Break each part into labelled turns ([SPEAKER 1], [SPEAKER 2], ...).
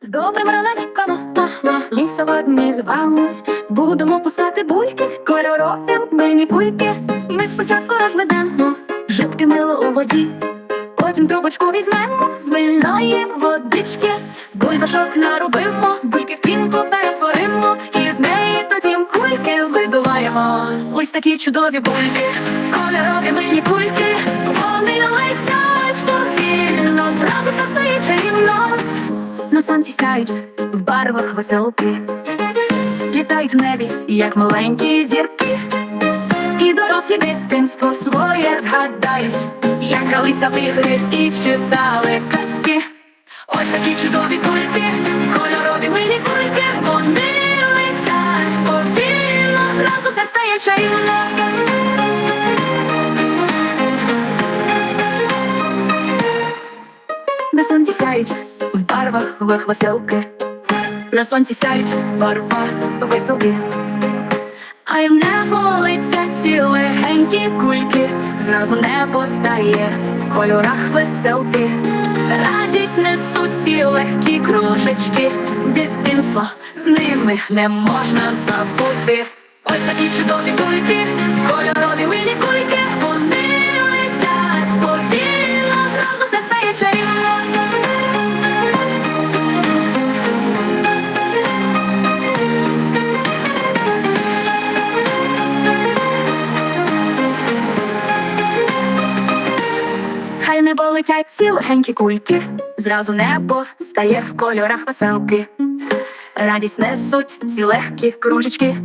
[SPEAKER 1] З добрим раночком і сьогодні з вами будемо пускати бульки, кольорові мильні кульки. Ми спочатку розведемо жидке мило у воді, потім трубочку візьмемо з мильної водички, бульбашок наробимо, бульки в пінку перетворимо, і з неї тоді кульки видуваємо. Ось такі чудові бульки, кольорові мильні кульки, вони летять повільно, зразу все стає чарівно. На сонці сяють в барвах веселки, літають в небі, як маленькі зірки, і дорослі дитинство своє згадають, як гралися в ігри і читали казки. Ось такі чудові кульки, кольорові милі кульки, вони летять повільно, зразу все стає чарівно. На сонці сяють барвах веселки, на сонці сяють барва веселки, а в небо летять ці легенькі кульки, зразу небо стає в кольорах веселки, радість несуть ці легкі кружечки, дитинство з ними не можна забути. Ось такі чудові кульки, Хай небо летять ці легенькі кульки, зразу небо стає в кольорах веселки. Радість несуть ці легкі кружечки,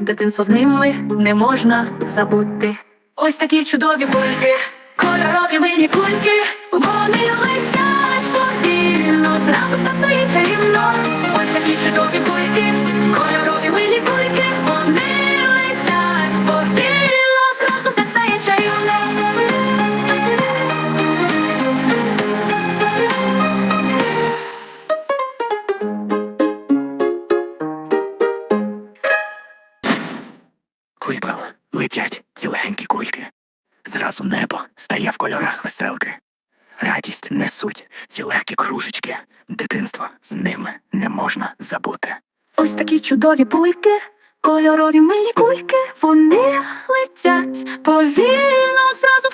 [SPEAKER 1] дитинство з ними не можна забути. Ось такі чудові кульки, кольорові милі кульки, вони летять повільно, зразу все стає чарівно. Ось такі чудові кульки,
[SPEAKER 2] Кульбал, летять ціленькі кульки. Зразу небо стає в кольорах веселки. Радість несуть ці легкі кружечки. Дитинство з ними не можна забути.
[SPEAKER 1] Ось такі чудові пульки, кольорові милі кульки, вони летять повільно, зразу.